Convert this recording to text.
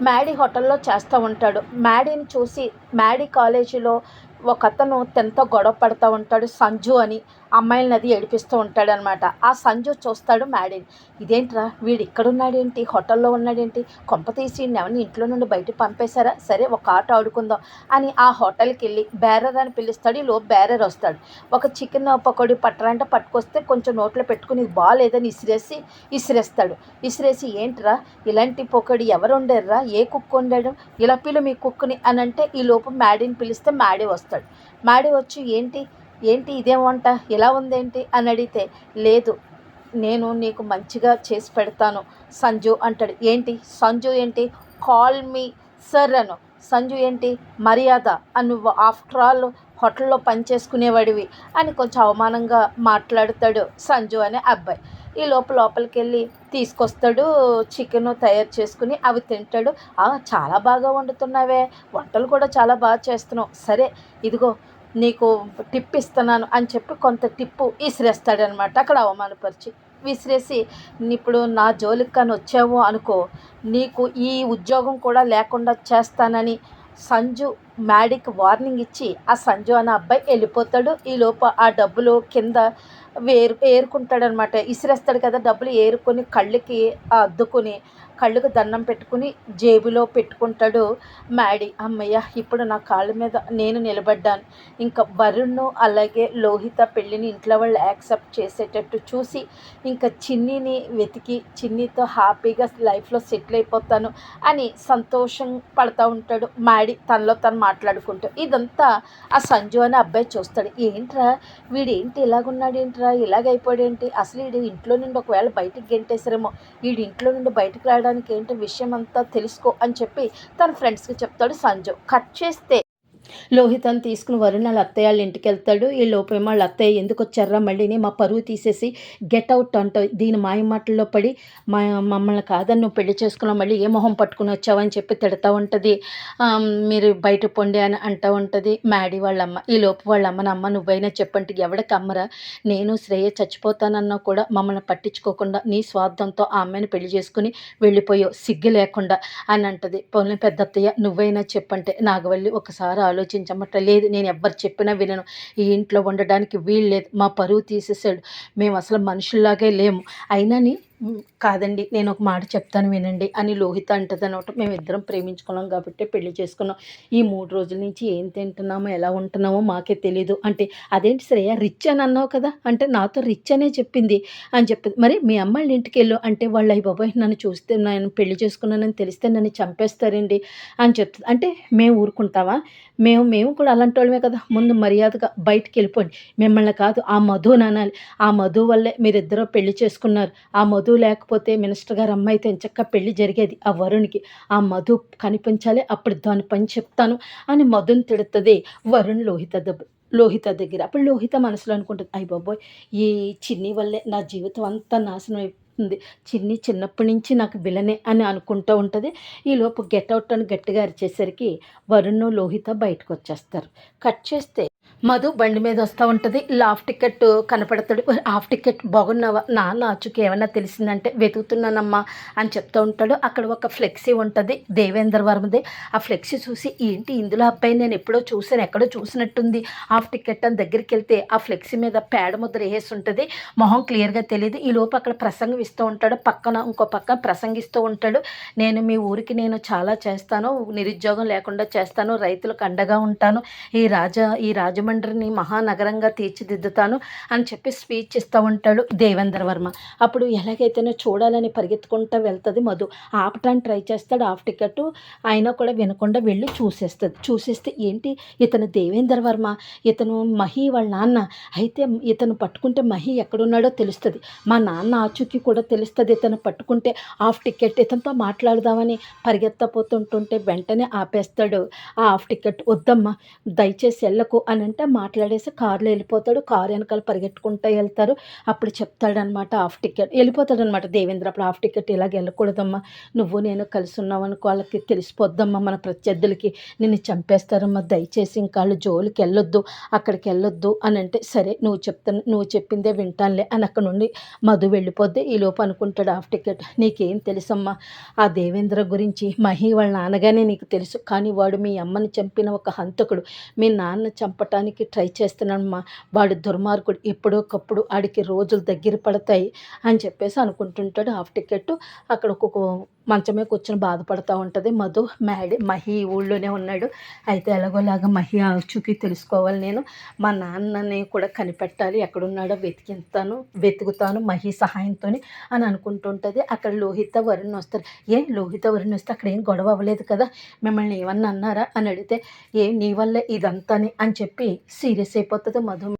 Maddy హోటల్లో చేస్తూ ఉంటాడు. మ్యాడీని చూసి మ్యాడీ కాలేజీలో ఒక అతను తనతో గొడవ పడుతూ ఉంటాడు సంజు అని. అమ్మాయిలని అది ఏడిపిస్తూ ఉంటాడనమాట. ఆ సంజు చూస్తాడు మ్యాడీని. ఇదేంట్రా వీడు ఇక్కడ ఉన్నాడేంటి హోటల్లో ఉన్నాడేంటి? కొంప తీసి ఎవరిని ఇంట్లో నుండి బయట పంపేశారా? సరే ఒక ఆట ఆడుకుందాం అని ఆ హోటల్కి వెళ్ళి బ్యారర్ అని పిలుస్తాడు. ఈ లోపు బ్యారర్ వస్తాడు. ఒక చికెన్ పకోడీ పట్టరంట పట్టుకొస్తే కొంచెం నోట్లో పెట్టుకుని ఇది బాగాలేదని ఇసిరేసి ఇసిరేస్తాడు. ఇసిరేసి ఏంట్రా ఇలాంటి పొకడి ఎవరు వండారురా? ఏ కుక్ వండాడు? ఇలా పిలు మీ కుక్ని అని అంటే ఈ లోపు మ్యాడీని పిలిస్తే మ్యాడీ వస్తాడు. మ్యాడీ వచ్చి ఏంటి? ఏంటి ఇదేం వంట? ఇలా ఉందేంటి? అని అడిగితే లేదు నేను నీకు మంచిగా చేసి పెడతాను. సంజు అంటాడు. ఏంటి? సంజు ఏంటి? కాల్ మీ సర్ అను. సంజు ఏంటి? మర్యాద అని. నువ్వు ఆఫ్టర్ ఆల్ హోటల్లో పనిచేసుకునేవాడివి అని కొంచెం అవమానంగా మాట్లాడతాడు సంజు అనే అబ్బాయి. ఈ లోపల లోపలికి వెళ్ళి తీసుకొస్తాడు చికెన్ తయారు చేసుకుని అవి తింటాడు. చాలా బాగా వండుతున్నావే. వంటలు కూడా చాలా బాగా చేస్తున్నావు. సరే ఇదిగో నీకు టిప్ ఇస్తున్నాను అని చెప్పి కొంత టిప్పు విసిరేస్తాడనమాట. అక్కడ అవమానపరిచి విసిరేసి ఇప్పుడు నా జోలికి కానీ వచ్చావు అనుకో నీకు ఈ ఉద్యోగం కూడా లేకుండా చేస్తానని సంజు మ్యాడీకి వార్నింగ్ ఇచ్చి ఆ సంజు అనే అబ్బాయి వెళ్ళిపోతాడు. ఈ లోప ఆ డబ్బులు కింద వేరు ఏరుకుంటాడనమాట. ఇసిరేస్తాడు కదా డబ్బులు ఏరుకొని కళ్ళకి అద్దుకుని కళ్ళకు దండం పెట్టుకుని జేబులో పెట్టుకుంటాడు. మ్యాడీ అమ్మయ్య ఇప్పుడు నా కాళ్ళ మీద నేను నిలబడ్డాను. ఇంకా వరుణ్ను అలాగే లోహిత పెళ్ళిని ఇంట్లో వాళ్ళు యాక్సెప్ట్ చేసేటట్టు చూసి ఇంకా చిన్నిని వెతికి చిన్నితో హ్యాపీగా లైఫ్లో సెటిల్ అయిపోతాను అని సంతోషం పడతా ఉంటాడు మ్యాడీ తనలో తను మాట్లాడుకుంటూ. ఇదంతా ఆ సంజు అనే అబ్బాయి చూస్తాడు. ఏంట్రా వీడేంటి ఇలాగున్నాడు ఏంట్రా? ఇలాగైపోయాడేంటి? అసలు వీడు ఇంట్లో నుండి ఒకవేళ బయటికి గెంటేసారేమో వీడి ఇంట్లో నుండి బయటకు రావడానికి ఏంటి విషయం అంతా తెలుసుకో అని చెప్పి తన ఫ్రెండ్స్కి చెప్తాడు సంజు. కట్ చేస్తే లోహితను తీసుకుని వరుణ్ వాళ్ళ అత్తయ్య వాళ్ళ ఇంటికి వెళ్తాడు. ఈ లోపేమో వాళ్ళ అత్తయ్య ఎందుకు వచ్చారా మళ్ళీని మా పరువు తీసేసి గెట్ అవుట్ అంట దీని మాయ మాటల్లో పడి మా మమ్మల్ని కాదని నువ్వు పెళ్ళి చేసుకున్నావు. మళ్ళీ ఏ మొహం పట్టుకుని వచ్చావని చెప్పి తిడతా ఉంటుంది. మీరు బయట పొండి అని అంటూ ఉంటుంది. మ్యాడీ వాళ్ళమ్మ ఈ లోపు వాళ్ళ అమ్మని అమ్మ నువ్వైనా చెప్పంటే ఎవడికి అమ్మరా? నేను శ్రేయ చచ్చిపోతానన్నా కూడా మమ్మల్ని పట్టించుకోకుండా నీ స్వార్థంతో ఆ అమ్మాయిని పెళ్ళి చేసుకుని వెళ్ళిపోయావు. సిగ్గు లేకుండా అని అంటది. పొలం పెద్ద అత్తయ్య నువ్వైనా చెప్పంటే నాగవల్లి ఒకసారి ఆలోచించమట లేదు నేను ఎవ్వరు చెప్పినా వినను. ఈ ఇంట్లో ఉండడానికి వీలు లేదు. మా పరువు తీసేసాడు మేము అసలు మనుషుల్లాగే లేము. అయినని కాదండి నేను ఒక మాట చెప్తాను వినండి అని లోహిత అంటది అనమాట. మేము ఇద్దరం ప్రేమించుకున్నాం కాబట్టి పెళ్ళి చేసుకున్నాం. ఈ మూడు రోజుల నుంచి ఏం తింటున్నామో ఎలా ఉంటున్నామో మాకే తెలీదు. అంటే అదేంటి శ్రేయ రిచ్ అని అన్నావు కదా? అంటే నాతో రిచ్ అనే చెప్పింది అని చెప్పింది. మరి మీ అమ్మాళ్ళ ఇంటికి వెళ్ళు. అంటే వాళ్ళు అయ్యి బాబాయ్ నన్ను చూస్తే నేను పెళ్ళి చేసుకున్నానని తెలిస్తే నన్ను చంపేస్తారండి అని చెప్తుంది. అంటే మేము ఊరుకుంటావా? మేము మేము కూడా అలాంటి వాళ్ళమే కదా. ముందు మర్యాదగా బయటికి వెళ్ళిపోండి. మిమ్మల్ని కాదు ఆ మధు అనాలి ఆ మధు వల్లే మీరిద్దరూ పెళ్ళి చేసుకున్నారు. ఆ మధు లేకపోతే మినిస్టర్ గారు అమ్మాయితో ఎంచక్క పెళ్ళి జరిగేది ఆ వరుణ్కి. ఆ మధు కనిపించాలి అప్పుడు దాని పని చెప్తాను అని మధుని తిడుతుంది వరుణ్ లోహిత లోహిత దగ్గర. అప్పుడు లోహిత మనసులో అనుకుంటుంది అయ్య బాబోయ్ ఈ చిన్ని వల్లే నా జీవితం అంతా నాశనం అయిపోతుంది. చిన్ని చిన్నప్పటి నుంచి నాకు విలనే అని అనుకుంటూ ఉంటుంది. ఈలోపు గెట్ అవుట్ అని గట్టిగా అరిచేసరికి వరుణ్ లోహిత బయటకు వచ్చేస్తారు కట్ చేస్తే మధు బండి మీద వస్తూ ఉంటుంది. లాఫ్ టికెట్ కనపడతాడు. హాఫ్ టికెట్ బాగున్నావా? నాన్న అచ్చుకి ఏమన్నా తెలిసిందంటే వెతుకుతున్నానమ్మా అని చెప్తూ ఉంటాడు. అక్కడ ఒక ఫ్లెక్సీ ఉంటుంది దేవేంద్ర వర్మది. ఆ ఫ్లెక్సీ చూసి ఏంటి ఇందులో అబ్బాయి? నేను ఎప్పుడో చూసాను ఎక్కడో చూసినట్టుంది. హాఫ్ టికెట్ అని దగ్గరికి వెళ్తే ఆ ఫ్లెక్సీ మీద పేడ ముద్ర వేసి ఉంటుంది. మొహం క్లియర్గా తెలియదు ఈ లోపు అక్కడ ప్రసంగం ఇస్తూ ఉంటాడు. పక్కన ఇంకో పక్కన ప్రసంగిస్తూ ఉంటాడు. నేను మీ ఊరికి నేను చాలా చేస్తాను. నిరుద్యోగం లేకుండా చేస్తాను. రైతులకు అండగా ఉంటాను. ఈ రాజా ఈ రాజమండ్రిని మహానగరంగా తీర్చిదిద్దుతాను అని చెప్పి స్పీచ్ ఇస్తూ ఉంటాడు దేవేంద్ర వర్మ. అప్పుడు ఎలాగైతేనే చూడాలని పరిగెత్తుకుంటూ వెళ్తుంది మధు. ఆపటానికి ట్రై చేస్తాడు హాఫ్ టికెట్ అయినా కూడా వినకుండా వెళ్ళి చూసేస్తుంది. చూసేస్తే ఏంటి? ఇతను దేవేంద్ర వర్మ ఇతను మహి వాళ్ళ నాన్న. అయితే ఇతను పట్టుకుంటే మహి ఎక్కడున్నాడో తెలుస్తుంది. మా నాన్న ఆచూకీ కూడా తెలుస్తుంది ఇతను పట్టుకుంటే హాఫ్ టికెట్. ఇతనితో మాట్లాడదామని పరిగెత్తపోతుంటుంటే వెంటనే ఆపేస్తాడు. ఆ హాఫ్ టికెట్ వద్దమ్మా దయచేసి వెళ్ళకు అని అంటే అంటే మాట్లాడేసి కార్లో వెళ్ళిపోతాడు. కారు వెనకాల పరిగెట్టుకుంటూ వెళ్తారు. అప్పుడు చెప్తాడనమాట హాఫ్ టికెట్. వెళ్ళిపోతాడనమాట దేవేంద్ర అప్పుడు హాఫ్ టికెట్ ఇలాగ వెళ్ళకూడదమ్మా. నువ్వు నేను కలిసి ఉన్నావు అనుకో వాళ్ళకి తెలిసిపోద్దమ్మా మన ప్రత్యర్థులకి. నిన్ను చంపేస్తారమ్మా. దయచేసి ఇంకా వాళ్ళు జోలికి వెళ్ళొద్దు అక్కడికి వెళ్ళొద్దు అని అంటే సరే నువ్వు చెప్తాను నువ్వు చెప్పిందే వింటానులే అని అక్కడ నుండి మధు వెళ్ళిపోద్ది. ఈ లోపు అనుకుంటాడు హాఫ్ టికెట్ నీకేం తెలుసమ్మా? ఆ దేవేంద్ర గురించి మహి వాళ్ళ నాన్నగానే నీకు తెలుసు. కానీ వాడు మీ అమ్మని చంపిన ఒక హంతకుడు. మీ నాన్న చంపటానికి ట్రై చేస్తున్నాడమ్మా వాడు దుర్మార్గుడు. ఎప్పుడోకప్పుడు ఆడికి రోజులు దగ్గర పడతాయి అని చెప్పేసి అనుకుంటుంటాడు. హాఫ్ టికెట్ అక్కడ ఒక్కొక్క మంచమే కూర్చొని బాధపడుతూ ఉంటుంది. మధు మ్యాడీ మహి ఊళ్ళోనే ఉన్నాడు. అయితే ఎలాగోలాగా మహి ఆచూకీ తెలుసుకోవాలి నేను. మా నాన్నని కూడా కనిపెట్టాలి. ఎక్కడున్నాడో వెతికిస్తాను వెతుకుతాను మహి సహాయంతో అని అనుకుంటుంటుంది అక్కడ లోహిత వరుణ్ వస్తారు. ఏ లోహిత వరుణ్ వస్తే అక్కడ ఏం గొడవ అవ్వలేదు కదా? మిమ్మల్ని ఏమన్నా అన్నారా? అని అడిగితే ఏ నీ వల్లే ఇదంతాని అని చెప్పి సీరియస్ అయిపోతుంది మధు